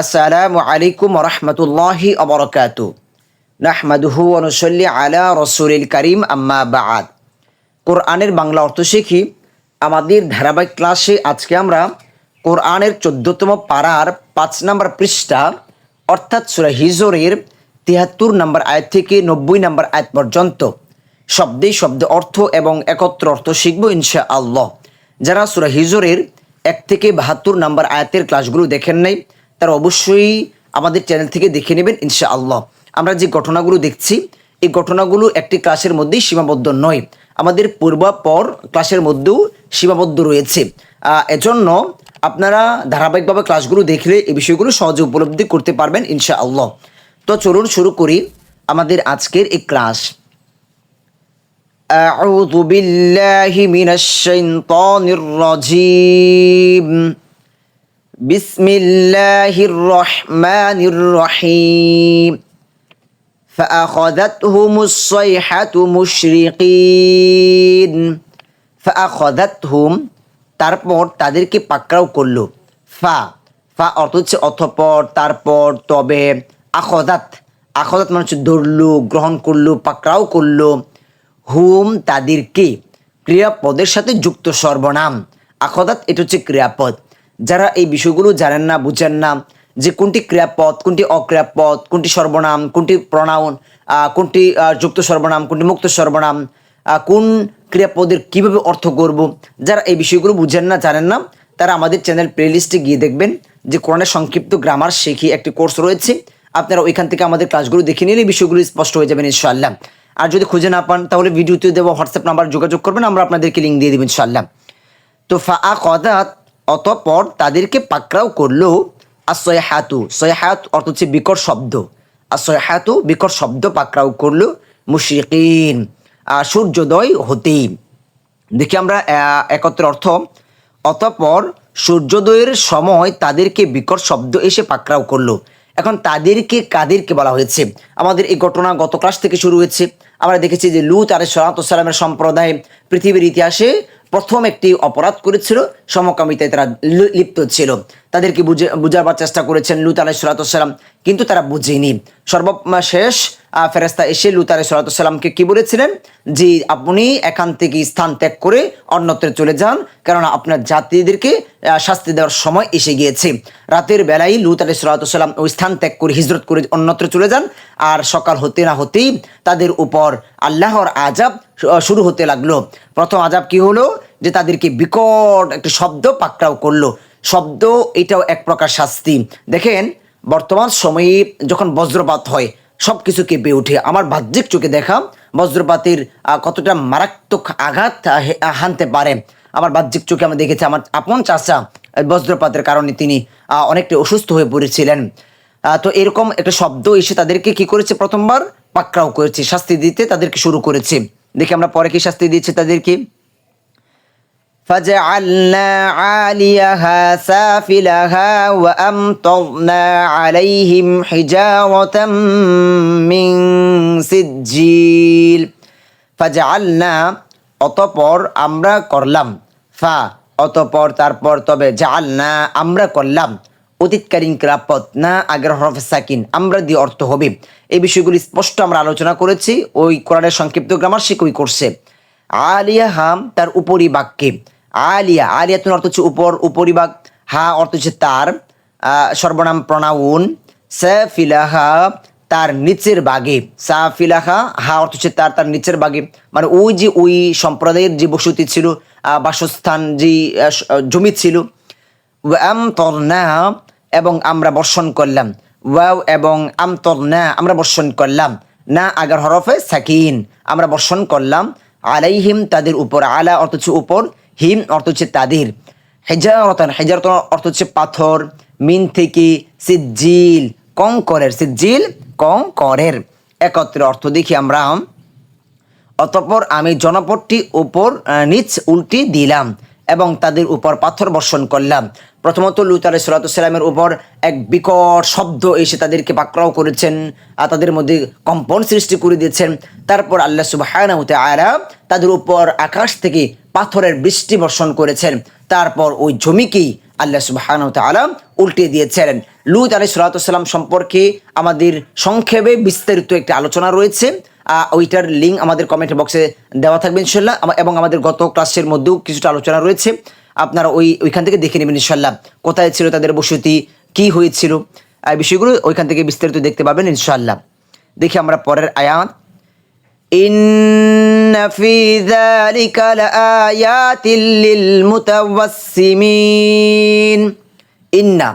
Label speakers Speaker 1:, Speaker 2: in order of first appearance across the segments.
Speaker 1: আসসালামু আলাইকুম রহমতুল্লাহি অবরকাতু নাহমাদুহু অনুসল্লি আলা রসুলিল করিম, আম্মা বাদ। কোরআনের বাংলা অর্থ শিখি আমাদের ধারাবাহিক ক্লাসে আজকে আমরা কোরআনের চোদ্দতম পাড়ার পাঁচ নম্বর পৃষ্ঠা, অর্থাৎ সুরা হিজরের তিয়াত্তর নম্বর আয়াত থেকে নব্বই নম্বর আয়াত পর্যন্ত শব্দে শব্দ অর্থ এবং একত্র অর্থ শিখব ইনশা আল্লাহ যারা সুরা হিজরের এক থেকে বাহাত্তর নম্বর আয়াতের ক্লাসগুলো দেখেন নাই তারা অবশ্যই আমাদের চ্যানেল থেকে দেখে নেবেন ইনশা আল্লাহ আমরা যে ঘটনাগুলো দেখছি এই ঘটনাগুলো একটি ক্লাসের মধ্যেই সীমাবদ্ধ নয় আমাদের পূর্বাপর ক্লাসের মধ্যেও সীমাবদ্ধ রয়েছে আহ, এজন্য আপনারা ধারাবাহিকভাবে ক্লাসগুলো দেখলে এই বিষয়গুলো সহজে উপলব্ধি করতে পারবেন ইনশা আল্লাহ তো চলুন শুরু করি আমাদের আজকের এই ক্লাস أعوذ بالله من الشيطان الرجيم بسم الله الرحمن الرحيم فأخذتهم الصيحة مشرقين فأخذتهم তারপর তাদেরকে পাকড়াও করলো ফা ফা অর্থ হচ্ছে অথপর তারপর তবে আখদাত আখদাত মানে হচ্ছে ধরলো গ্রহণ করলো পাকড়াও করলো হুম তাদেরকে ক্রিয়াপদের সাথে যুক্ত সর্বনাম আখদাত এটা হচ্ছে ক্রিয়াপদ যারা এই বিষয়গুলো জানেন না, বুঝেন না, যে কোনটি ক্রিয়াপদ, কোনটি অক্রিয়াপদ, কোনটি সর্বনাম, কোনটি প্রণাউন কোনটি যুক্ত সর্বনাম, কোনটি মুক্ত সর্বনাম কোন ক্রিয়াপদের কীভাবে অর্থ করব, যারা এই বিষয়গুলো বুঝেন না, জানেন না, তারা আমাদের চ্যানেল প্লেলিস্টে গিয়ে দেখবেন যে কোরআনের সংক্ষিপ্ত গ্রামার শিখি একটি কোর্স রয়েছে। আপনারা ওইখান থেকে আমাদের ক্লাসগুলো দেখে নিলে এই বিষয়গুলো স্পষ্ট হয়ে যাবেন, ইনশাআল্লাহ। আর যদি খুঁজে না পান, তাহলে ভিডিওতে দেওয়া হোয়াটসঅ্যাপ নাম্বার যোগাযোগ করবেন, আমরা আপনাদেরকে লিঙ্ক দিয়ে দেবো, ইনশাআল্লাহ। তো ফা কদাত অতপর তাদেরকে পাকড়াও করল আসয় হাতু সয়হাত অর্থ হচ্ছে বিকট শব্দ। আসয় হাতু বিকট শব্দ পাকড়াও করল মুশরিকিন। আহ, সূর্যোদয় হতেই। দেখি আমরা একত্র অর্থ। অতপর সূর্যোদয়ের সময় তাদেরকে বিকট শব্দ এসে পাকড়াও করল। এখন তাদেরকে কাদেরকে বলা হয়েছে? আমাদের এই ঘটনা গত ক্লাস থেকে শুরু হয়েছে। আমরা দেখেছি যে লুত আলাই সালাতামের সম্প্রদায় পৃথিবীর ইতিহাসে প্রথম একটি অপরাধ করেছিল সমকামিতায় তারা লিপ্ত ছিল। তাদেরকে বুঝে, বুঝাবার চেষ্টা করেছেন লুত আলাই সালাতাম কিন্তু তারা বুঝেনি। সর্বশেষ ফেরেস্তা এসে লুত আলাই সালাতামকে কি বলেছিলেন? যে আপনি এখান থেকে স্থান ত্যাগ করে অন্যত্রে চলে যান, কেননা আপনার জাতিদেরকে শাস্তি দেওয়ার সময় এসে গিয়েছে। রাতের বেলায় লুত আলাই সালাতাম ওই স্থান ত্যাগ করে হিজরত করে অন্যত্র চলে যান, আর সকাল হতে না হতেই তাদের উপর আল্লাহর আজাব শুরু হতে লাগল। প্রথম আজাব কি হলো? যে তাদেরকে বিকট একটি শব্দ পাকড়াও করল। শব্দ, এটাও এক প্রকার শাস্তি। দেখেন, বর্তমান সময়ে যখন বজ্রপাত হয় সব কিছু কেঁপে ওঠে। আমার বাহ্যিক চোখে দেখা বজ্রপাতের কতটা মারাত্মক আঘাত হানতে পারে। আমার বাহ্যিক চোখে আমি দেখেছি আমার আপন চাচা বজ্রপাতের কারণে তিনি অনেকটা অসুস্থ হয়ে পড়েছিলেন। তো এরকম একটা শব্দ এসে তাদেরকে কি করেছে? প্রথমবার পাকড়াও করেছে, শাস্তি দিতে তাদেরকে শুরু করেছে। দেখি আমরা পরে কি শাস্তি দিচ্ছে তাদেরকে فجعلنا عاليها سافلها وأمطرنا عليهم حجارة من سجيل فجعلنا অতপর আমরা করলাম ফা অতপর তারপর তবে জাআলনা আমরা করলাম অতীতকালীন ক্রাপত না আগের হরফ সাকিন, আমরা দিয়ে অর্থ হবে। এই বিষয়গুলি স্পষ্ট আমরা আলোচনা করেছি, ওই কোরআনের সংক্ষিপ্ত গ্রামার শিখই করছে আলিয়া হাম তার উপরি বাক্যে আলিয়া, আলিয়াতুন অর্থ হচ্ছে উপর উপরিভাগ হা অর্থ হচ্ছে তার। সর্বনাম প্রণাউন সাফিলাহা তার নিচের বাগে। সাফিলাহা, হা অর্থ হচ্ছে তার তার নিচের বাগে। মানে ওই যে ওই সম্প্রদায়ের যে বসতি ছিল বাসস্থান যে স- জমি ছিল। ওয়াম এবং আমরা বর্ষণ করলাম। ওয়াও এবং আম না আমরা বর্ষণ করলাম। না আগার হরফে সাকিন, আমরা বর্ষণ করলাম। আলাইহিম তাদের উপর, আলা অর্থ হচ্ছে উপর, হিম অর্থ হচ্ছে তাদের। হেজারতন হেজারতন অর্থ হচ্ছে পাথর, মিন থেকে সিজ্জিল, কঙ্করের সিজ্জিল কঙ্করের। একত্রে অর্থ দেখি আমরা। অতঃপর আমি জনপদটি উপর নিচ উল্টি দিলাম এবং তাদের উপর পাথর বর্ষণ করলাম। প্রথমত লুত আলাই সালাতামের উপর এক বিকট শব্দ এসে তাদেরকে পাকড়াও করেছেন আর তাদের মধ্যে কম্পন সৃষ্টি করে দিয়েছেন। তারপর আল্লাহ সুবাহ আয়রা তাদের উপর আকাশ থেকে পাথরের বৃষ্টি বর্ষণ করেছেন। তারপর ওই জমিকেই আল্লাহ সুবাহ তালা উল্টে দিয়েছিলেন লুত আলাই সালাতাম সম্পর্কে আমাদের সংক্ষেপে বিস্তারিত একটি আলোচনা রয়েছে। ওইটার লিঙ্ক আমাদের কমেন্ট বক্সে দেওয়া থাকবে ইনশাল্লাহ এবং আমাদের গত ক্লাসের মধ্যেও কিছুটা আলোচনা রয়েছে। আপনারা ওই ওইখান থেকে দেখে নেবেন ইনশাল্লাহ কোথায় ছিল তাদের বসতি কি হয়েছিল এই বিষয়গুলো ওইখান থেকে বিস্তারিত দেখতে পাবেন ইনশাল্লাহ দেখি আমরা পরের আয়াত إن في ذلك لآيات للمتوسمين ইন্না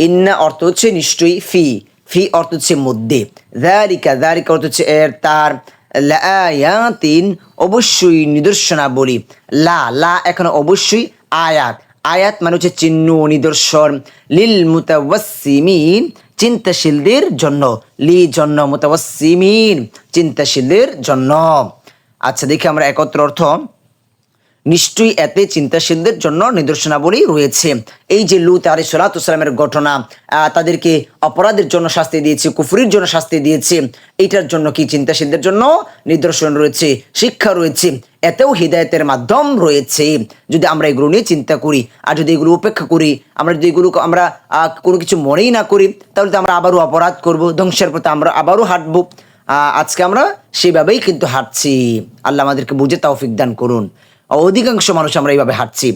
Speaker 1: ইন্না অর্থ হচ্ছে নিশ্চয়ই ফি ফি অর্থ হচ্ছে মধ্যে দারিকা দারিকা অর্থ হচ্ছে এর তার লায়াতিন অবশ্যই নিদর্শনাবলী লা লা এখানে অবশ্যই আয়াত। আয়াত মানে হচ্ছে চিহ্ন, নিদর্শন। লিল মুতাওয়াসসিমিন, চিন্তাশীলদের জন্য। লি জন্য, মুতাওয়াসসিমিন, চিন্তাশীলদের জন্য। আচ্ছা দেখি আমরা একত্র অর্থ। নিশ্চয়ই এতে চিন্তাশীলদের জন্য নিদর্শনাবলী রয়েছে। এই যে লুত আলী সালাতামের ঘটনা তাদেরকে অপরাধের জন্য শাস্তি দিয়েছে, কুফুরির জন্য শাস্তি দিয়েছে এইটার জন্য কি চিন্তাশীলদের জন্য নিদর্শন রয়েছে, শিক্ষা রয়েছে? এতেও হৃদায়তের মাধ্যম রয়েছে। যদি আমরা এগুলো নিয়ে চিন্তা করি, আর যদি এগুলো উপেক্ষা করি, আমরা যদি এগুলো আমরা কোনো কিছু মনেই না করি, তাহলে তো আমরা আবারও অপরাধ করব, ধ্বংসের পথে আমরা আবারও হাঁটবো। আজকে আমরা সেভাবেই কিন্তু হাঁটছি। আল্লাহ আমাদেরকে বুঝে তৌফিক দান করুন। অধিকাংশ মানুষ আমরা এইভাবে হাঁটছি।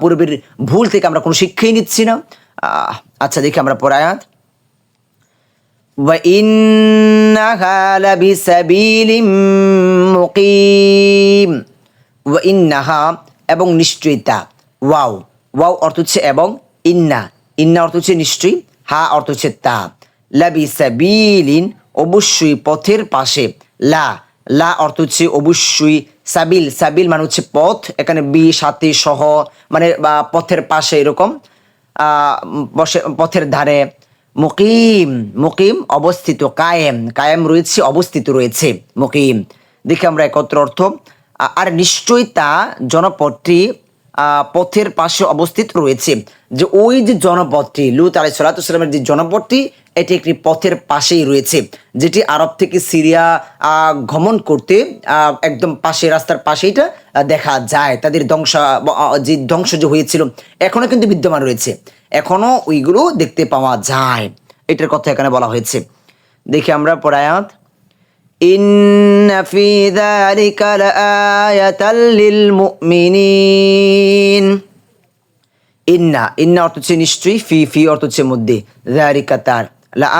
Speaker 1: পূর্বের ভুল থেকে আমরা কোনো শিক্ষাই নিচ্ছি না। আচ্ছা দেখি আমরা পরায়াত وإنها لبسبيل মুকিম وإنها এবং নিশ্চয়তা ওয়াও ওয়াও অর্থ হচ্ছে এবং ইন্না ইন্না অর্থ হচ্ছে নিশ্চয়ই হা অর্থ হচ্ছে তা লাবিসাবিলিন অবশ্যই পথের পাশে লা লা অর্থ হচ্ছে অবশ্যই সাবিল সাবিল মানে হচ্ছে পথ এখানে বি সাথে সহ মানে বা পথের পাশে এরকম আহ, বসে পথের ধারে মুকিম মুকিম অবস্থিত, কায়েম কায়েম রয়েছে, অবস্থিত রয়েছে, মুকিম। দেখি আমরা একত্র অর্থ। আর নিশ্চয়ই তা জনপদটি পথের পাশে অবস্থিত রয়েছে। যে ওই যে জনপদটি, লুত আলাই সালাতামের যে জনপদটি এটি একটি পথের পাশেই রয়েছে যেটি আরব থেকে সিরিয়া আহ, গমন করতে আহ, একদম পাশে রাস্তার পাশেইটা আহ, দেখা যায় তাদের ধ্বংস আহ, যে ধ্বংস যে হয়েছিল এখনো কিন্তু বিদ্যমান রয়েছে এখনো ওইগুলো দেখতে পাওয়া যায় এটার কথা এখানে বলা হয়েছে দেখি আমরা পরায়াত إن في ذلك لآية للمؤمنين ইন্না ইন্না অর্থ হচ্ছে নিশ্চয়ই ফি ফি অর্থ হচ্ছে মধ্যে জারিকা তার লা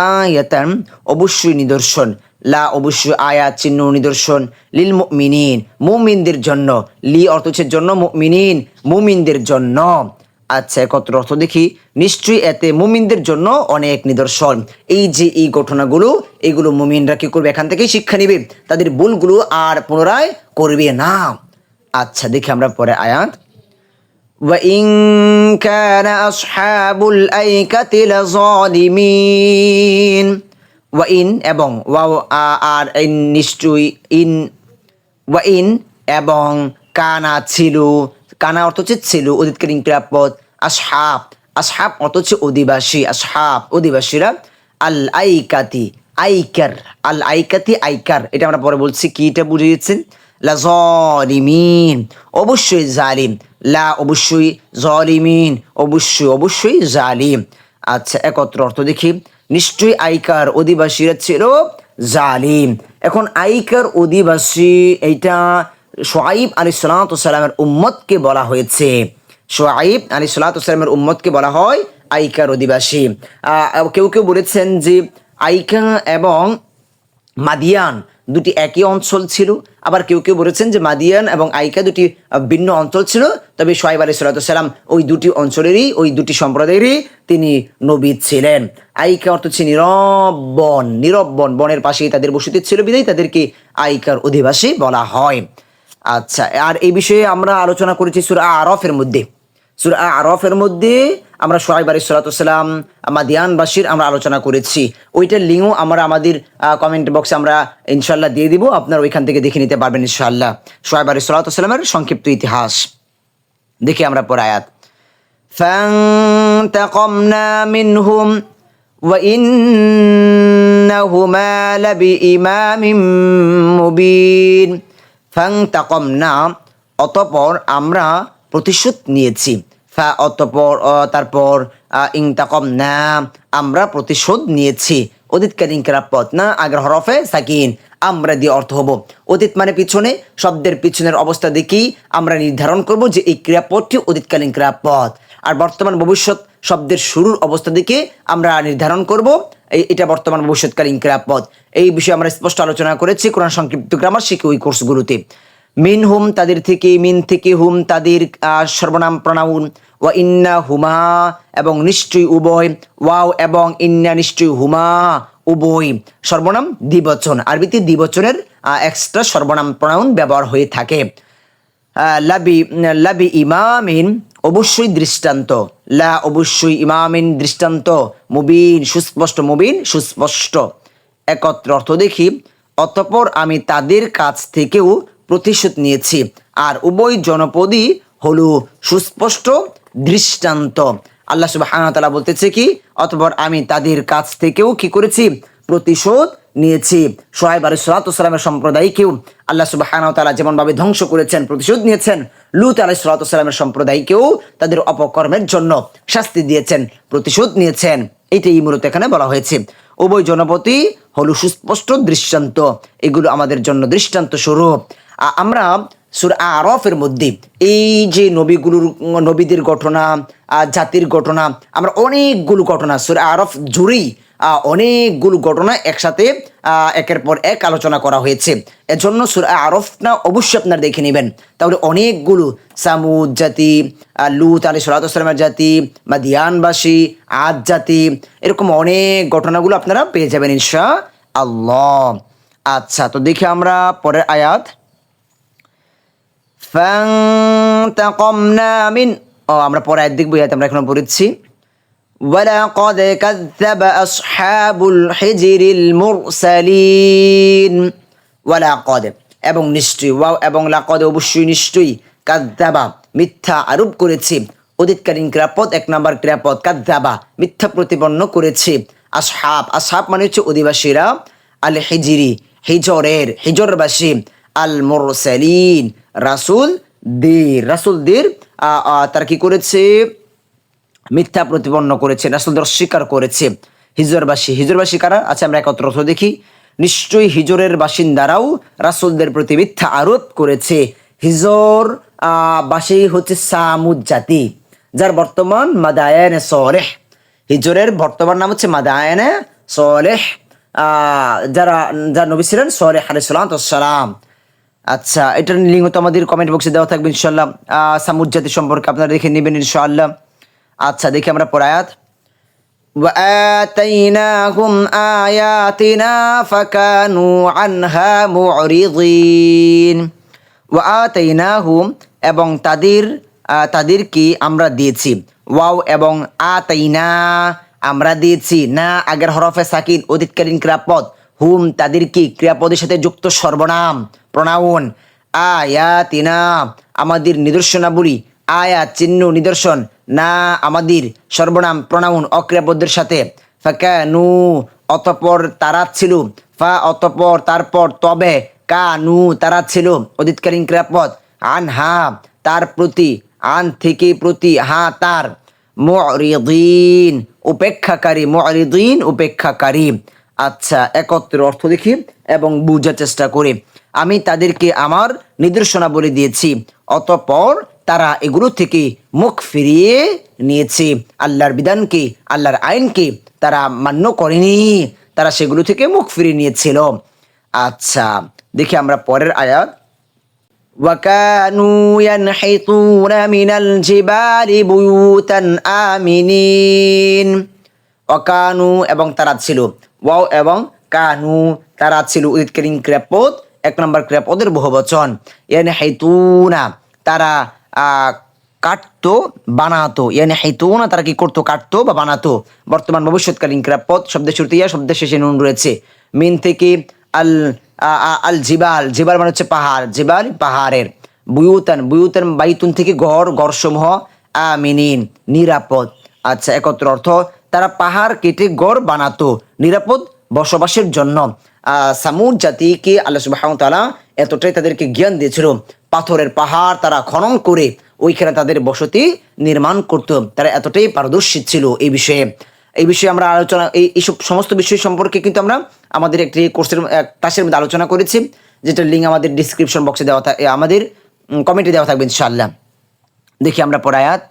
Speaker 1: অবশ্যই নিদর্শন। লা অবশ্যই আয়াত চিহ্ন নিদর্শন। লিল মুমিনিন মুমিনদের জন্য। লি অর্থ হচ্ছে জন্য, মুমিনিন, মুমিনদের জন্য। আচ্ছা একত্র অর্থ দেখি। নিশ্চয়ই এতে মুমিনদের জন্য অনেক নিদর্শন। এই যে এই ঘটনাগুলো, এগুলো মুমিনরা কি করবে? এখান থেকেই শিক্ষা নিবে। তাদের ভুলগুলো আর পুনরায় করবে না। আচ্ছা দেখি আমরা পরে আয়াত। وإن كان أصحاب الأيكة لظالمين وإن এবং ওয়াও আ- আর ইন নিশ্চয়ই ইন ওয়াইন এবং কানা ছিল কানা অর্থ হচ্ছে ছিল অতীতকালীন ক্রিয়াপদ আসহাব আসহাব অর্থ হচ্ছে অধিবাসী আসহাব অধিবাসীরা আল আইকাতি আইকার আল আইকাতি আইকার এটা আমরা পরে বলছি কি এটা বুঝে দিচ্ছেন লা জলিমিন অবশ্যই জালিম। লা, অবশ্যই জলিমিন অবশ্যই অবশ্যই জালিম। আচ্ছা একত্র অর্থ দেখি। নিশ্চয়ই আইকার অধিবাসীরা ছিল জালিম। এখন আইকার অধিবাসী এইটা সোয়াইব আলী সালামের উম্মতকে বলা হয়েছে। সোয়াইব আলী সালামের উম্মতকে বলা হয় আইকার অধিবাসী। কেউ কেউ বলেছেন যে আইকা এবং মাদিয়ান দুটি একই অঞ্চল ছিল। আবার কেউ কেউ বলেছেন যে মাদিয়ান এবং আইকা দুটি ভিন্ন অঞ্চল ছিল। তবে সোয়াইব আলী সাল্লাম ওই দুটি অঞ্চলেরই, ওই দুটি সম্প্রদায়েরই তিনি নবী ছিলেন। আইকা অর্থ হচ্ছে নীরব বন। নীরব বন, বনের পাশেই তাদের বসতি ছিল। বিদায় তাদেরকে আইকার অধিবাসী বলা হয়। আচ্ছা আর এই বিষয়ে আমরা আলোচনা করেছি সুরা আরফের মধ্যে। সুরা আরফের মধ্যে আমরা সোহাইব আলী সালাতাম মাদিয়ানবাসীর আমরা আলোচনা করেছি ওইটার লিঙ্কও আমরা আমাদের কমেন্ট বক্সে আমরা ইনশাল্লাহ দিয়ে দিব আপনারা ওইখান থেকে দেখে নিতে পারবেন ইনশাল্লাহ সোহাইব আলী সালাতামের সংক্ষিপ্ত ইতিহাস দেখি আমরা পর আয়াত فانتقمنا منهم وإنهما لبإمام মুবিন ফাংতাকমনা অতপর আমরা প্রতিশোধ নিয়েছি ফা, অতপর তারপর ইংতাকম না, আমরা প্রতিশোধ নিয়েছি। অতীতকালীন ক্রাপত না, আগের হরফে সাকিন, আমরা দিয়ে অর্থ হব। অতীত মানে পিছনে, শব্দের পিছনের অবস্থা দেখেই আমরা নির্ধারণ করব যে এই ক্রিয়াপদটি অতীতকালীন ক্রিয়াপদ আর বর্তমান ভবিষ্যৎ, শব্দের শুরুর অবস্থা দেখে আমরা নির্ধারণ করব এটা বর্তমান ভবিষ্যৎকালীন ক্রিয়াপদ এই বিষয়ে আমরা স্পষ্ট আলোচনা করেছি কোরআন সংক্ষিপ্ত গ্রামার শিখে ওই কোর্সগুলোতে মিন হুম তাদের থেকে, মিন থেকে হুম তাদের সর্বনাম প্রণাউন। ওয়া ইন্না হুমা, এবং নিশ্চয়ই উভয়। ওয়াও, এবং ইন্না নিশ্চয়ই হুমা উভয় সর্বনাম দ্বিবচন। আরবিতে দ্বিবচনের এক্সট্রা সর্বনাম প্রণাউন ব্যবহার হয়ে থাকে। লাবি লাবি ইমামিন, অবশ্যই দৃষ্টান্ত। লা, অবশ্যই ইমামিন, দৃষ্টান্ত। মুবিন, সুস্পষ্ট মুবিন, সুস্পষ্ট। একত্র অর্থ দেখি, অতঃপর আমি তাদের কাছ থেকেও প্রতিশোধ নিয়েছি। আর উভয় জনপদই হলো সুস্পষ্ট, দৃষ্টান্ত। আল্লাহ সুবহানাহু ওয়া বলতেছে কি, অতঃপর আমি তাদের কাছ থেকেও কি করেছি? প্রতিশোধ নিয়েছি। সোহাইব আলী সালাতামের সম্প্রদায়কেও আল্লাহ সুবাহান তালা যেমনভাবে ধ্বংস করেছেন, প্রতিশোধ নিয়েছেন, লুত আলী সালাতামের সম্প্রদায়কেও তাদের অপকর্মের জন্য শাস্তি দিয়েছেন, প্রতিশোধ নিয়েছেন। এটাই মূলত এখানে বলা হয়েছে। উভয় জনপতি হলো সুস্পষ্ট, দৃষ্টান্ত। এগুলো আমাদের জন্য দৃষ্টান্ত স্বরূপ আমরা সুর আরফের মধ্যে এই যে নবীগুলোর, নবীদের ঘটনা জাতির ঘটনা, আমরা অনেকগুলো ঘটনা সুর আরফ জুড়েই অনেকগুলো ঘটনা একসাথে একের পর এক আলোচনা করা হয়েছে। এজন্য সুর আরফটা অবশ্যই আপনারা দেখে নেবেন। তাহলে অনেকগুলো সামুদ জাতি লুত আলী সালাতামের জাতি বা দিয়ানবাসী আদ জাতি, এরকম অনেক ঘটনাগুলো আপনারা পেয়ে যাবেন ইনশা আল্লাহ আচ্ছা তো দেখি আমরা পরের আয়াত। فانتقمنا من ও আমরা পরে আয়াত দেখবো ইয়াতে আমরা এখনো পড়েছি ولقد كذب أصحاب الحجر المرسلين ولقد এবং নিশ্চয়ই ওয়াও এবং লাকদ অবশ্যই নিশ্চয়ই কাদ্দাবা মিথ্যা আরোপ করেছে অতীতকালীন ক্রিয়াপদ এক নম্বর ক্রিয়াপদ কাদ্দাবা মিথ্যা প্রতিপন্ন করেছে আসহাব আসহাব মানে হচ্ছে অধিবাসীরা আল হিজিরি হিজরের হিজরবাসী আল মোরসালিন রাসুল দের রাসুলদের আহ, আহ, তারা কি করেছে? মিথ্যা প্রতিপন্ন করেছে রাসুলদের অস্বীকার করেছে। হিজরবাসী হিজরবাসী কারা? আচ্ছা আমরা একত্র দেখি। নিশ্চয়ই হিজরের বাসিন্দারাও রাসুলদের প্রতি মিথ্যা আরোপ করেছে। হিজর বাসী হচ্ছে সামুদ জাতি যার বর্তমান মাদায়ানে সলেহ। হিজরের বর্তমান নাম হচ্ছে মাদায়ানে সলেহ। যারা যার নবী ছিলেন সলেহ আলাইহিস সালাম। আচ্ছা এটার লিঙ্ক তো আমাদের কমেন্ট বক্সে দেওয়া থাকবে ইনশাল্লাহ আহ, সামুদ জাতি সম্পর্কে আপনারা দেখে নেবেন ইনশাআল্লাহ আচ্ছা দেখি আমরা পরে আয়াত وآتيناهم آياتنا فكانوا عنها معرضين وآتيناهم এবং তাদের আহ, তাদেরকে আমরা দিয়েছি ওয়াও এবং আতাইনা আমরা দিয়েছি না আগের হরফে সাকিন অতীতকালীন ক্রিয়াপদ হুম তাদেরকে ক্রিয়াপদের সাথে যুক্ত সর্বনাম প্রণাউন। আয়াতিনা, আমাদের নিদর্শনাবলী। আয়া, চিহ্ন, নিদর্শন। না, আমাদের সর্বনাম, প্রণাউন, অক্রিয়াপদের সাথে। ফাকানু, অতপর তারা ছিল। ফা, অতপর তারপর তবে। কানু, তারা ছিল। অতীতকালীন ক্রিয়াপদ। আন হা তার প্রতি। আন থেকে প্রতি। হা, তার। মুরিদিন উপেক্ষাকারী। মুরিদিন উপেক্ষাকারী। আচ্ছা একত্রের অর্থ দেখি এবং বুঝার চেষ্টা করে। আমি তাদেরকে আমার নির্দেশনাবলী দিয়েছি অতঃপর তারা এগুলো থেকে মুখ ফিরিয়ে নিয়েছে আল্লাহর বিধানকে আল্লাহর আইনকে তারা মান্য করেনি তারা সেগুলো থেকে মুখ ফিরিয়ে নিয়েছিল আচ্ছা দেখি আমরা পরের আয়াত وكانوا ينحتون من الجبال بيوتا آمنين অকানু এবং তারা ছিল ওয়াও এবং কানু তারা ছিল উদিতকালীন ক্রিয়াপদ এক নম্বর ক্রিয়াপদের বহু বচন। ইয়ানি হাইতুনা তারা কাটতো, বানাতো। ইয়ানি হাইতুনা তারা কি করতো? কাটতো বা বানাতো। বর্তমান ভবিষ্যৎকালীন ক্রিয়াপদ শব্দের শুরুতে ইয়া শব্দের শেষে নুন রয়েছে। মিন থেকে আল আল জিবাল জিবাল মানে হচ্ছে পাহাড়, জিবাল পাহাড়ের। বুয়ুতান বুয়ুতান বাইতুন থেকে গড় গড়সমূহ আমিনিন, নিরাপদ। আচ্ছা একত্র অর্থ, তারা পাহাড় কেটে গড় বানাতো, নিরাপদ বসবাসের জন্য। সামুদ জাতিকে আল্লাহ সুবাহ তাআলা এতটাই তাদেরকে জ্ঞান দিয়েছিল পাথরের পাহাড় তারা খনন করে ওইখানে তাদের বসতি নির্মাণ করত তারা এতটাই পারদর্শী ছিল এই বিষয়ে এই বিষয়ে আমরা আলোচনা এই এইসব সমস্ত বিষয় সম্পর্কে কিন্তু আমরা আমাদের একটি কোর্সের ক্লাসের মধ্যে আলোচনা করেছি যেটা লিঙ্ক আমাদের ডিসক্রিপশন বক্সে দেওয়া থাকে আমাদের কমেন্টে দেওয়া থাকবে ইনশাআল্লাহ দেখি আমরা পড়ায়াত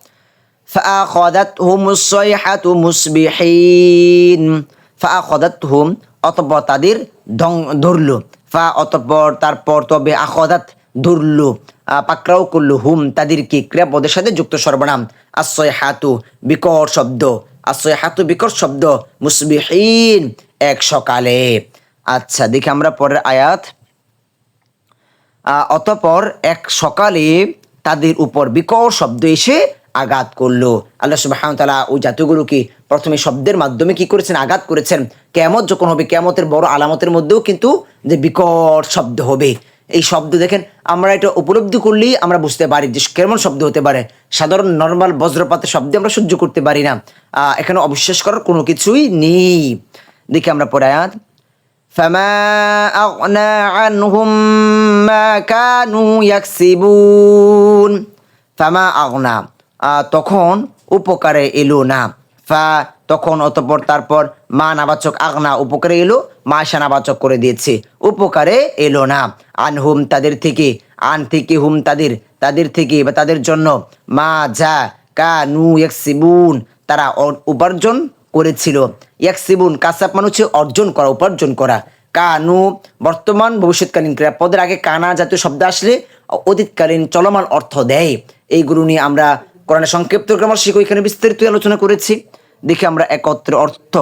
Speaker 1: فأخذتهم الصيحة مصبحين فأخذتهم অতঃপর তাদের ধং- ধরলো। ফা অতঃপর তারপর তবে আখদাত ধরলো। আহ, পাকড়াও করল। হুম তাদেরকে ক্রিয়াপদের সাথে যুক্ত সর্বনাম। আশ্রয় হাতু বিকট শব্দ। আশ্রয় হাতু বিকট শব্দ। মুসবিহীন এক সকালে। আচ্ছা দেখি আমরা পরের আয়াত। অতঃপর এক সকালে তাদের উপর বিকট শব্দ এসে আঘাত করল। আল্লাহ সুবাহান তালা ওই জাতীয়গুলোকে প্রথমে শব্দের মাধ্যমে কি করেছেন আঘাত করেছেন কেমত যখন হবে কেমতের বড় আলামতের মধ্যেও কিন্তু যে বিকট শব্দ হবে এই শব্দ দেখেন আমরা এটা উপলব্ধি করলেই আমরা বুঝতে পারি যে কেমন শব্দ হতে পারে সাধারণ নর্মাল বজ্রপাতের শব্দে আমরা সহ্য করতে পারি না আহ, এখানে অবিশ্বাস করার কোনো কিছুই নেই দেখি আমরা পরে আয়াত فما أغنى عنهم ما كانوا يكسبون فما أغنى আহ, তখন উপকারে এলো না ফা, তখন অতপর তারপর মা নাবাচক আগনা উপকারে এলো, মা সানাবাচক করে দিয়েছে। উপকারে এলো না। আন হুম তাদের থেকে, আন থেকে হুম তাদের তাদের থেকে বা তাদের জন্য মা যা কা নু ইয়াকসিবুন, তারা উপার্জন করেছিল। ইয়াকসিবুন, কাসাব মানে হচ্ছে অর্জন করা, উপার্জন করা। কানু, বর্তমান ভবিষ্যৎকালীন ক্রিয়া, পদের আগে কানা জাতীয় শব্দ আসলে অতীতকালীন চলমান অর্থ দেয়। এইগুলো নিয়ে আমরা কোরআনের সংক্ষিপ্ত গ্রামার শিখো, এখানে বিস্তারিত আলোচনা করেছি। দেখি আমরা একত্র অর্থ।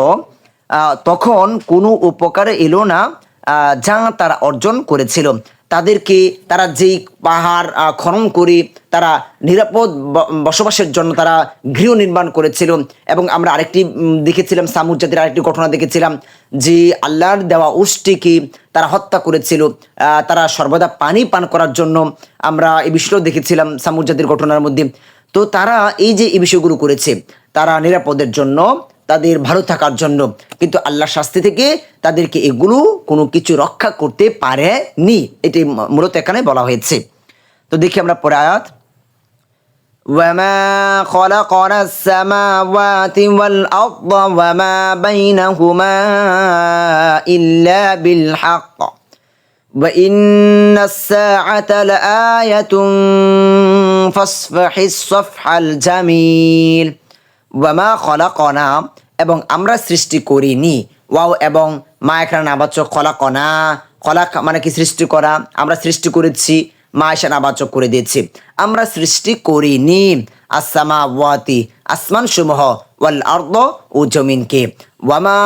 Speaker 1: তখন কোনো উপকারে এলো না যা তারা অর্জন করেছিল। তাদেরকে তারা যেই পাহাড় খনন করে তারা নিরাপদ বসবাসের জন্য তারা গৃহ নির্মাণ করেছিল। এবং আমরা আরেকটি দেখেছিলাম, সামুদ জাতির আরেকটি ঘটনা দেখেছিলাম, যে আল্লাহর দেওয়া উষ্টিকে তারা হত্যা করেছিল। তারা সর্বদা পানি পান করার জন্য। আমরা এই বিষয়টাও দেখেছিলাম সামুদ জাতির ঘটনার মধ্যে। তো তারা এই যে এই বিষয়গুলো করেছে তারা নিরাপদের জন্য তাদের ভালো থাকার জন্য কিন্তু আল্লাহর শাস্তি থেকে তাদেরকে এগুলো কোনো কিছু রক্ষা করতে পারেনি এটি ম- মূলত এখানে বলা হয়েছে তো দেখি আমরা পরে আয়াত وما خلقنا السماوات والأرض وما بينهما إلا بالحق وإن الساعة لآية فاصفح الصفح الجميل ওয়ামা খলাকনা এবং আমরা সৃষ্টি করিনি ওয়াও এবং মা এখানে নাবাচক খলাকনা খলাক মানে কি সৃষ্টি করা আমরা সৃষ্টি করেছি মা এসে নাবাচক করে দিয়েছি আমরা সৃষ্টি করিনি আসামা ওয়াতি আসমান সমূহ ওয়াল আর্দ ও জমিনকে ওয়ামা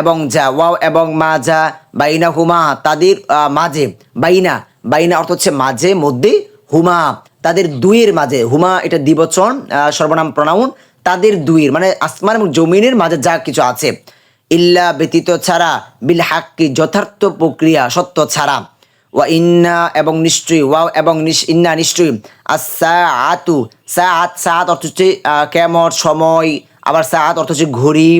Speaker 1: এবং যা ওয়াও এবং মা যা বাইনা হুমা তাদের মাঝে বাইনা বাইনা অর্থ হচ্ছে মাঝে মধ্যে হুমা তাদের দুইয়ের মাঝে হুমা এটা দ্বিবচন আহ, সর্বনাম প্রণাউন তাদের দুইয়ের মানে আসমান এবং জমিনের মাঝে যা কিছু আছে। ইল্লা ব্যতীত ছাড়া বিল হাক্কি যথার্থ প্রক্রিয়া সত্য ছাড়া। ওয়া ইন্না এবং নিশ্চয়ই ওয়াও এবং ইন্না নিশ্চয়ই। আসা আতু সা আত সা আত অর্থ হচ্ছে কেমন সময় আবার সা আত অর্থ হচ্ছে ঘড়ি।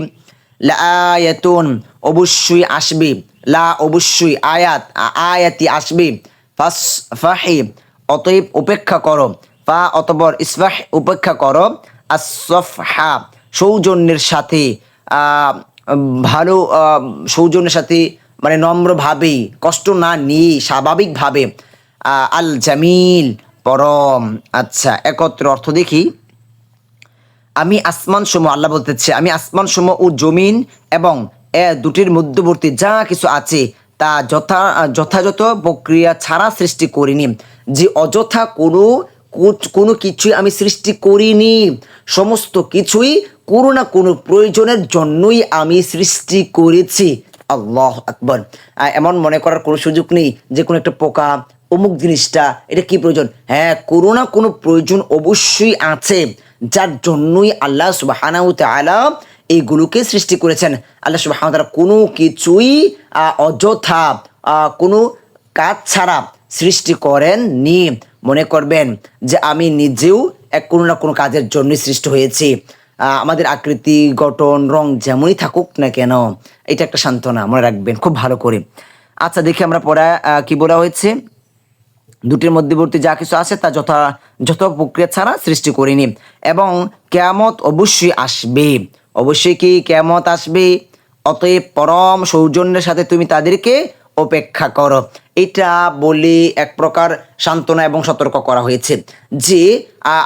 Speaker 1: লায়াতুন অবশ্যই আসবে। লা, অবশ্যই আয়াত আয়াতি আসবে। ফাস, ফাহি, অতএব উপেক্ষা করো। ফা, অতপর ইসফাহ, উপেক্ষা করো। আসফহা সৌজন্যের সাথে ভালো সৌজন্যের সাথে মানে নম্রভাবে, কষ্ট না নিয়ে, স্বাভাবিকভাবে আল জামিল পরম। আচ্ছা একত্র অর্থ দেখি। আমি আসমান সমূহ আল্লাহ বলতেছে, আমি আসমান সমূহ ও জমিন এবং এ দুটির মধ্যবর্তী যা কিছু আছে তা যথা, যথাযথ প্রক্রিয়া ছাড়া সৃষ্টি করিনি। যে অযথা কোনো কোনো কিছুই আমি সৃষ্টি করিনি, সমস্ত কিছুই কোনো না কোনো প্রয়োজনের জন্যই আমি সৃষ্টি করেছি। আল্লাহ আকবর। এমন মনে করার কোনো সুযোগ নেই যে কোনো একটা পোকা, অমুক জিনিসটা, এটা কি প্রয়োজন? হ্যাঁ কোনো না কোনো প্রয়োজন অবশ্যই আছে। যার জন্যই আল্লাহ সুবাহানাউ তাআলা এইগুলোকে সৃষ্টি করেছেন। আল্লাহ সুবাহান কোনো কিছুই অযথা কোনো কাজ ছাড়া সৃষ্টি করেন নি মনে করবেন যে আমি নিজেও এক কোনো না কোনো কাজের জন্যই সৃষ্টি হয়েছি। আমাদের আকৃতি, গঠন, রং যেমনই থাকুক না কেন, এটা একটা সান্ত্বনা। মনে রাখবেন, খুব ভালো করে। আচ্ছা দেখি আমরা পড়া কি বলা হয়েছে? দুটির মধ্যবর্তী যা কিছু আছে তা যথা যত প্রক্রিয়া ছাড়া সৃষ্টি করিনি। এবং কেয়ামত অবশ্যই আসবে। অবশ্যই কি কেয়ামত আসবে? অতএব পরম সৌজন্যের সাথে তুমি তাদেরকে অপেক্ষা করো। এটা বলে এক প্রকার সান্ত্বনা এবং সতর্ক করা হয়েছে যে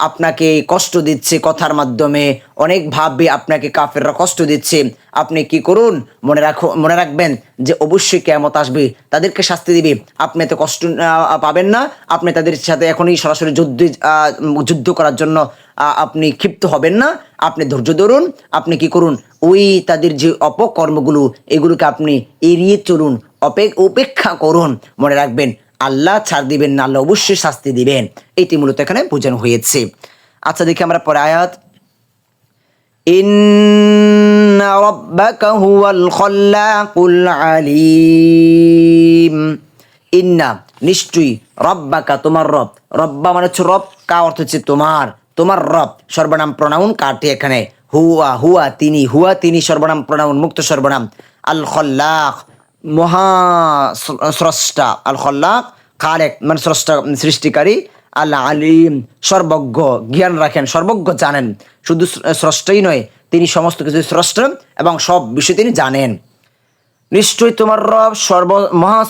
Speaker 1: আপনাকে কষ্ট দিচ্ছে কথার মাধ্যমে। অনেক অনেকভাবে আপনাকে কাফেররা কষ্ট দিচ্ছে। আপনি কি করুন? মনে রাখো, মনে রাখবেন যে অবশ্যই কেমত আসবে। তাদেরকে শাস্তি দিবে। আপনি এত কষ্ট পাবেন না। আপনি তাদের সাথে এখনই সরাসরি যুদ্ধ যুদ্ধ করার জন্য আপনি ক্ষিপ্ত হবেন না। আপনি ধৈর্য ধরুন। আপনি কি করুন? ওই তাদের যে অপকর্মগুলো, এগুলোকে আপনি এড়িয়ে চলুন। উপেক্ষা করুন মনে রাখবেন আল্লাহ ছাড় দিবেন না আল্লাহ অবশ্যই শাস্তি দিবেন এটি মূলত এখানে বোঝানো হয়েছে আচ্ছা দেখি আমরা পরে আয়াত إن ربك هو الخلاق العليم ইন্না নিশ্চয়ই রব্বাকা তোমার রব রব্বা মানে হচ্ছে রব কা অর্থ হচ্ছে তোমার তোমার রব সর্বনাম প্রণাউন কাটি এখানে হুয়া হুয়া তিনি হুয়া তিনি সর্বনাম প্রণাউন মুক্ত সর্বনাম আল খল্লাক মহা স্রষ্টা আল খল্লাক খালেক মানে স্রষ্টা সৃষ্টিকারী আল্লাহ আলিম সর্বজ্ঞ, জ্ঞান রাখেন, সর্বজ্ঞ জানেন। শুধু স্র- স্রষ্টাই নয়, তিনি সমস্ত কিছু স্রষ্টা এবং সব বিষয় তিনি জানেন। নিশ্চয়ই তোমার রব সর্ব, মহা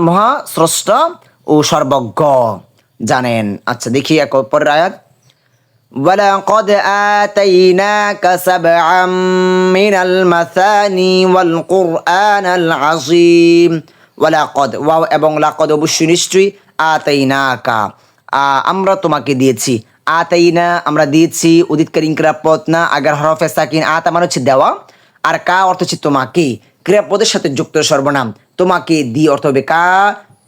Speaker 1: মহা স্রষ্টা ও সর্বজ্ঞ জানেন। আচ্ছা দেখি এক পরের আয়াত। ولقد آتيناك سبعا من المثاني والقرآن العظيم ولقد ওয়াও এবং লাকদ অবশ্যই নিশ্চয়ই আতাইনাকা আ, আমরা তোমাকে দিয়েছি আতাইনা আমরা দিয়েছি উদিতকার ক্রিয়াপদ না আগার হরফে সাকিন আতা মানে হচ্ছে দেওয়া আর কা অর্থ হচ্ছে তোমাকে ক্রিয়াপদের সাথে যুক্ত সর্বনাম তোমাকে দি অর্থ হবে কা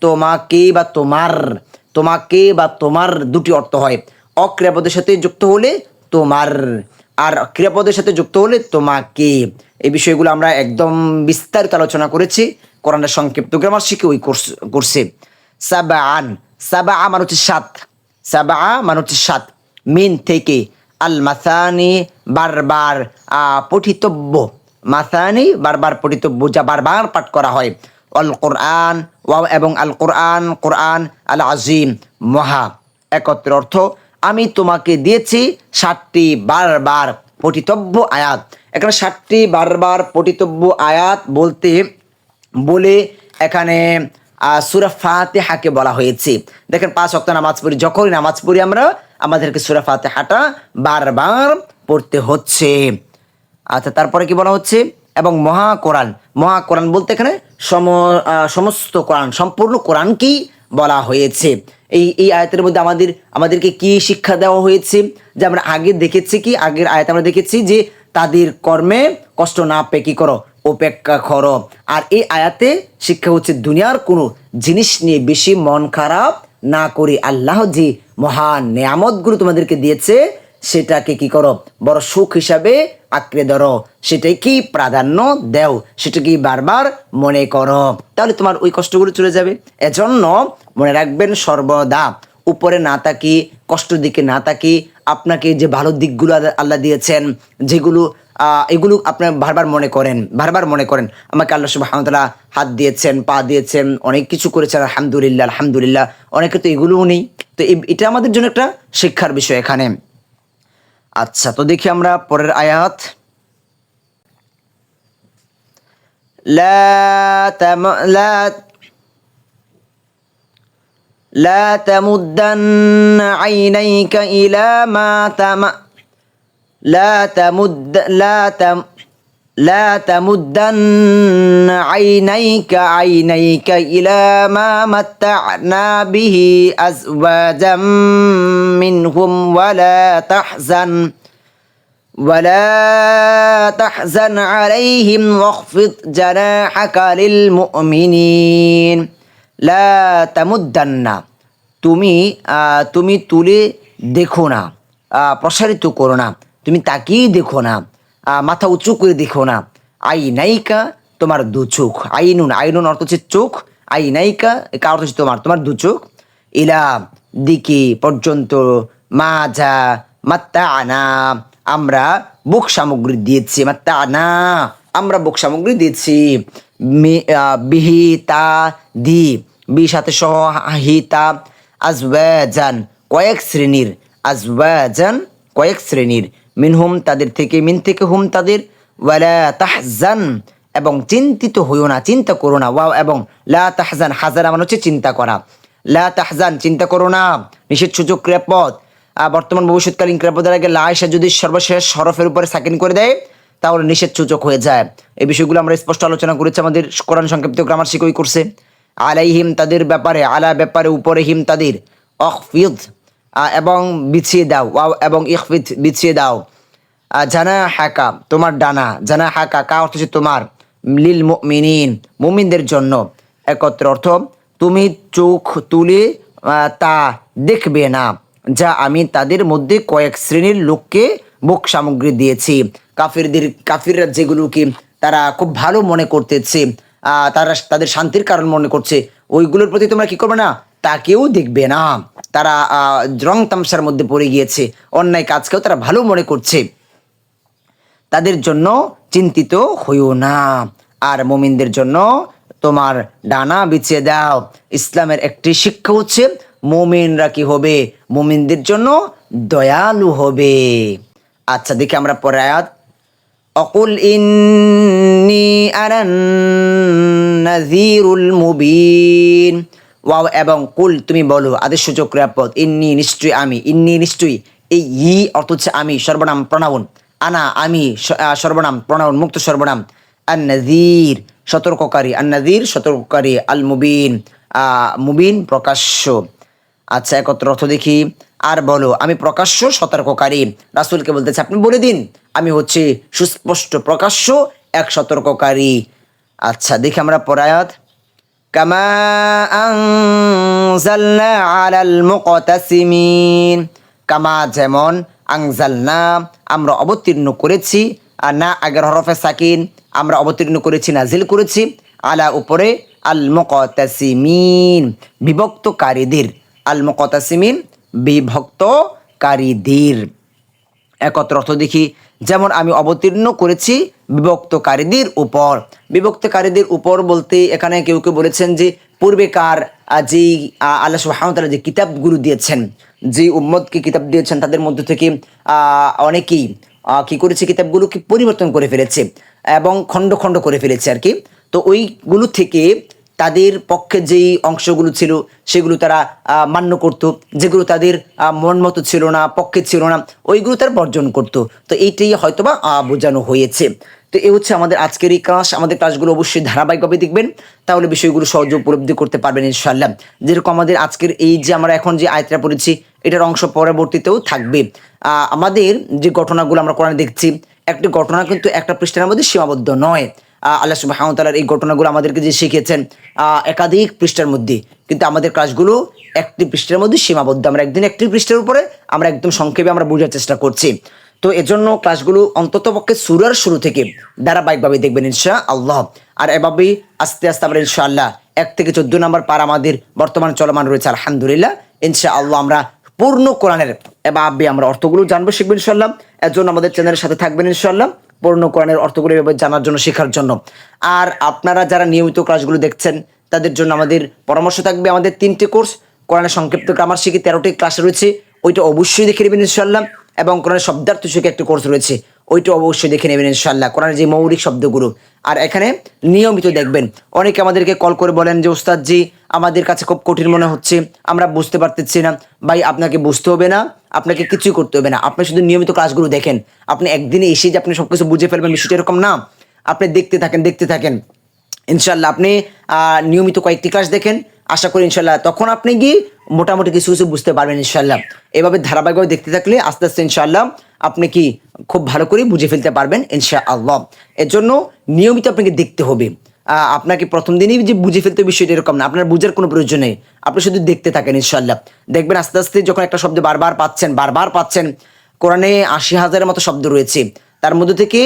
Speaker 1: তোমাকে বা তোমার তোমাকে বা তোমার দুটি অর্থ হয় অক্রিয়াপদের সাথে যুক্ত হলে তোমার, আর ক্রিয়াপদের সাথে যুক্ত হলে তোমাকে। এই বিষয়গুলো আমরা একদম বিস্তারিত আলোচনা করেছি কোরআনের সংক্ষিপ্ত গ্রামার শিখে ওই কোর্স করছে সাবাআন সাবা মানে হচ্ছে সাত। সাবা মানে হচ্ছে সাত। মিন থেকে আল মাসানি বারবার পঠিতব্য। মাসানি বারবার পঠিতব্য, যা বারবার পাঠ করা হয়। আল কোরআন এবং আল কোরআন কোরআন আল আজিম মহা। একত্র অর্থ আমি তোমাকে দিয়েছি ষাটটি বারবার পঠিতব্য আয়াত। এখানে ষাটটি বারবার পঠিতব্য আয়াত বলতে বলে এখানে সুরা ফাতেহাকে বলা হয়েছে। দেখেন, পাঁচ অক্ট নামাজ পড়ি, যখনই নামাজ পড়ি আমরা আমাদেরকে সুরা ফাতেহাটা বারবার পড়তে হচ্ছে। আচ্ছা তারপরে কি বলা হচ্ছে? এবং মহা কোরআন। মহা কোরআন বলতে এখানে সম সমস্ত কোরআন, সম্পূর্ণ কোরআনকেই বলা হয়েছে। এই এই আয়াতের মধ্যে আমাদের, আমাদেরকে কি শিক্ষা দেওয়া হয়েছে? যে আমরা আগে দেখেছি কি? আগের আয়াতে আমরা দেখেছি যে তাদের কর্মে কষ্ট না পেয়ে কি করো? উপেক্ষা করো। আর এই আয়াতে শিক্ষা হচ্ছে দুনিয়ার কোনো জিনিস নিয়ে বেশি মন খারাপ না করে আল্লাহ যে মহান নেয়ামতগুলো তোমাদেরকে দিয়েছে, সেটাকে কি করো? বড় সুখ হিসাবে আঁকড়ে ধরো। সেটাই কি প্রাধান্য? দেও। সেটাকে বারবার মনে করো। তাহলে তোমার ওই কষ্টগুলো চলে যাবে। এজন্য মনে রাখবেন সর্বদা উপরে না তাকি, কষ্টের দিকে না তাকি, আপনাকে যে ভালো দিকগুলো আল্লাহ- দিয়েছেন, যেগুলো এগুলো আপনার বারবার মনে করেন, বারবার মনে করেন। আমাকে আল্লাহ সুবাহতাল্লাহ হাত দিয়েছেন, পা দিয়েছেন, অনেক কিছু করেছেন, আলহামদুলিল্লাহ আলহামদুলিল্লাহ। অনেকে তো এগুলোও নেই। তো এটা আমাদের জন্য একটা শিক্ষার বিষয় এখানে। আচ্ছা তো দেখি আমরা পরের আয়াত لا تم لا لا تمدن عينيك إلى ما تم لا تمد لا تم لا تمدن عينيك عينيك إلى ما متعنا به أزواجا منهم ولا تحزن ولا تحزن عليهم واخفض جناحك للمؤمنين لا تمدن তুমি আহ, তুমি তুলে দেখো না আহ, প্রসারিত করো না তুমি তাকিয়ে দেখো না আহ, মাথা উঁচু করে দেখো না। আই নাইকা তোমার দু চোখ। আইনুন আইনুন অর্থ হচ্ছে চোখ। আই নাইকা একা অর্থ হচ্ছে তোমার তোমার দু চোখ। ইলা দিকে পর্যন্ত মাজা মাত্তা আনা আমরা বুক সামগ্রী দিয়েছি মাত্তা আনা আমরা বুক সামগ্রী দিয়েছি। বিহিতা দি বি সাথে সহ হিতা, আজওয়াজান, কয়েক শ্রেণির, আজওয়াজান, কয়েক শ্রেণির। মিনহুম তাদের থেকে, মিন থেকে হুম তাদের, ওয়ালা তাহজান, এবং চিন্তিত হইও না, চিন্তা করো না, ওয়াও, এবং লা তাহজান, হাজারা মানে হচ্ছে চিন্তা করা। লা তাহজান, চিন্তা করো না, নিষেধ সুযোগ ক্রিয়াপদ বর্তমান ভবিষ্যৎকালীন ক্রিয়াপদের আগে লা এসে যদি সর্বশেষ হরফের উপরে সাকিন করে দেয়, তাহলে নিষেধ সূচক হয়ে যায়। এই বিষয়গুলো আমরা স্পষ্ট আলোচনা করেছি আমাদের কোরআন সংক্ষিপ্ত গ্রামার শিকই করছে। আলাইহিম তাদের ব্যাপারে, আলা ব্যাপারে উপরে হিম তাদের, অখফিদ। এবং বিছিয়ে দাও। ওয়াও, এবং ইখফিদ বিছিয়ে দাও। জানা হাকা তোমার ডানা। জানা হাকা কা অর্থ হচ্ছে তোমার। লিল মুমিনিন, মুমিনদের জন্য। একত্র অর্থ, তুমি চোখ তুলে তা দেখবে না। যা আমি তাদের মধ্যে কয়েক শ্রেণির লোককে বুক সামগ্রী দিয়েছি। কাফিরদের, কাফিররা যেগুলোকে তারা খুব ভালো মনে করতেছে তারা তাদের শান্তির কারণ মনে করছে, ওইগুলোর প্রতি তোমরা কি করবে না? তাকেও দেখবে না। তারা রং তামসার মধ্যে পড়ে গিয়েছে। অন্যায় কাজকেও তারা ভালো মনে করছে। তাদের জন্য চিন্তিত হইও না। আর মুমিনদের জন্য তোমার ডানা বিছিয়ে দাও। ইসলামের একটি শিক্ষা হচ্ছে, মুমিনরা কি হবে? মুমিনদের জন্য দয়ালু হবে। আচ্ছা দেখি আমরা পরে আয়াত। অকুল ইন্নি আরান নাযীরুল মুবিন। ওয়াও এবং কুল, তুমি বলো, আদেশ সূচক ক্রিয়াপদ, ইন্নি নিশ্চয়ই আমি, ইন্নি নিশ্চয়ই, এই ই অর্থ হচ্ছে আমি, সর্বনাম প্রণাউন, আনা, আমি সর্বনাম প্রণাউন, মুক্ত সর্বনাম আন নাযীর সতর্ককারী আন নাযীর সতর্ককারী আল মুবিন মুবিন, প্রকাশ্য। আচ্ছা একত্র অর্থ দেখি, আর বলো, আমি প্রকাশ্য, সতর্ককারী, রাসূলকে বলতেছে, আপনি বলে দিন, আমি হচ্ছে সুস্পষ্ট, প্রকাশ্য, এক সতর্ককারী। আচ্ছা দেখি আমরা পরায়াত কামা আনজালনা আলাল মুকতাসিমিন। কামা যেমন আনজালনা, আমরা অবতীর্ণ করেছি, আর না আগের হরফে সাকিন, আমরা অবতীর্ণ করেছি, নাজিল করেছি, আলা উপরে আল মুকতাসিমিন, বিভক্তকারীদের, আল মুকতাসিমিন বিভক্তকারীদের। একত্র অর্থ দেখি। যেমন আমি অবতীর্ণ করেছি বিভক্তকারীদের উপর। বিভক্তকারীদের উপর বলতে এখানে কেউ কেউ বলেছেন যে পূর্বেকার আহ, আল্লাহ সুবাহতালা যে কিতাবগুলো দিয়েছেন যে উম্মদকে কিতাব দিয়েছেন তাদের মধ্য থেকে অনেকেই কি করেছে কিতাবগুলোকে পরিবর্তন করে ফেলেছে এবং খণ্ড খণ্ড করে ফেলেছে আর কি। তো ওইগুলো থেকে তাদের পক্ষে যেই অংশগুলো ছিল, সেগুলো তারা মান্য করত। যেগুলো তাদের মন মতো ছিল না, পক্ষে ছিল না, ওইগুলো তারা বর্জন করত। তো এইটাই হয়তোবা বোঝানো হয়েছে। তো এই হচ্ছে আমাদের আজকের এই ক্লাস আমাদের ক্লাসগুলো অবশ্যই ধারাবাহিকভাবে দেখবেন। তাহলে বিষয়গুলো সহজে উপলব্ধি করতে পারবেন ইনশাল্লাহ যেরকম আমাদের আজকের এই যে আমরা এখন যে আয়তটা পড়েছি, এটার অংশ পরবর্তীতেও থাকবে। আমাদের যে ঘটনাগুলো আমরা কোরআনে দেখছি, একটি ঘটনা কিন্তু একটা পৃষ্ঠার মধ্যে সীমাবদ্ধ নয়। আল্লাহ সুবাহতালার এই ঘটনাগুলো আমাদেরকে যে শিখিয়েছেন একাধিক পৃষ্ঠার মধ্যে। কিন্তু আমাদের ক্লাসগুলো একটি পৃষ্ঠার মধ্যে সীমাবদ্ধ। আমরা একদিন একটি পৃষ্ঠার উপরে আমরা একদম সংক্ষেপে আমরা বোঝার চেষ্টা করছি। তো এজন্য ক্লাসগুলো অন্তত পক্ষে সুরার শুরু থেকে ধারাবাহিকভাবে দেখবেন ইনশা আল্লাহ আর এভাবেই আস্তে আস্তে আমরা ইনশাআল্লাহ এক থেকে চোদ্দ নম্বর পার আমাদের বর্তমান চলমান রয়েছে, আলহামদুলিল্লাহ। ইনশা আল্লাহ আমরা পূর্ণ কোরআনের এভাবে আমরা অর্থগুলো জানব শিখবেন ইনশাল্লাহ এর জন্য আমাদের চ্যানেলের সাথে থাকবেন ইনশাল্লাহ পূর্ণ কোরআনের অর্থগুলো এভাবে জানার জন্য, শেখার জন্য। আর আপনারা যারা নিয়মিত ক্লাসগুলো দেখছেন, তাদের জন্য আমাদের পরামর্শ থাকবে আমাদের তিনটি কোর্স। কোরআনের সংক্ষিপ্ত গ্রামার শিখে তেরোটি ক্লাস রয়েছে, ওইটা অবশ্যই দেখে নেবেন ইনশাল্লাহ এবং কোরআনের শব্দার্থ শিখে একটি কোর্স রয়েছে, ওইটা অবশ্যই দেখে নেবেন ইনশাল্লাহ কোরআনের যে মৌলিক শব্দগুলো। আর এখানে নিয়মিত দেখবেন, অনেকে আমাদেরকে কল করে বলেন যে, ওস্তাদ জি, আমাদের কাছে খুব কঠিন মনে হচ্ছে, আমরা বুঝতে পারতেছি না। ভাই, আপনাকে বুঝতে হবে না। আপনাকে কিছুই করতে হবে না। আপনি শুধু নিয়মিত ক্লাসগুলো দেখেন। আপনি একদিনে এসে যে আপনি সবকিছু বুঝে ফেলবেন বিষয়টা এরকম না। আপনি দেখতে থাকেন দেখতে থাকেন। ইনশাল্লাহ আপনি নিয়মিত কয়েকটি ক্লাস দেখেন। আশা করি ইনশাল্লাহ তখন আপনি গিয়ে মোটামুটি কিছু কিছু বুঝতে পারবেন ইনশাল্লাহ এভাবে ধারাবাহিকভাবে দেখতে থাকলে আস্তে আস্তে ইনশাল্লাহ আপনি কি খুব ভালো করে বুঝে ফেলতে পারবেন ইনশা আল্লাহ এর জন্য নিয়মিত আপনাকে দেখতে হবে। আপনাকে প্রথম দিনই যে বুঝে ফেলতে বিষয়টা এরকম না। আপনার বুঝার কোনো প্রয়োজন নেই। আপনি শুধু দেখতে থাকেন ইনশাল্লাহ দেখবেন আস্তে আস্তে যখন একটা শব্দ বারবার পাচ্ছেন বারবার পাচ্ছেন, কোরআনে আশি হাজারের মতো শব্দ রয়েছে। তার মধ্যে থেকে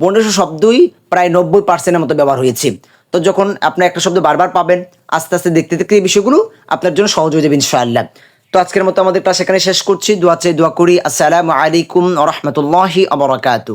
Speaker 1: পনেরোশো শব্দই প্রায় নব্বই পার্সেন্টের মতো ব্যবহার হয়েছে। তো যখন আপনি একটা শব্দ বারবার পাবেন, আস্তে আস্তে দেখতে দেখতে এই বিষয়গুলো আপনার জন্য সহজ হয়ে যাবে, ইনশাআল্লাহ। তো আজকের মতো আমাদের ক্লাস এখানে শেষ করছি। দোয়া চাই, দোয়া করি। আসসালামু আলাইকুম রহমতুল্লাহি আবরাকাতু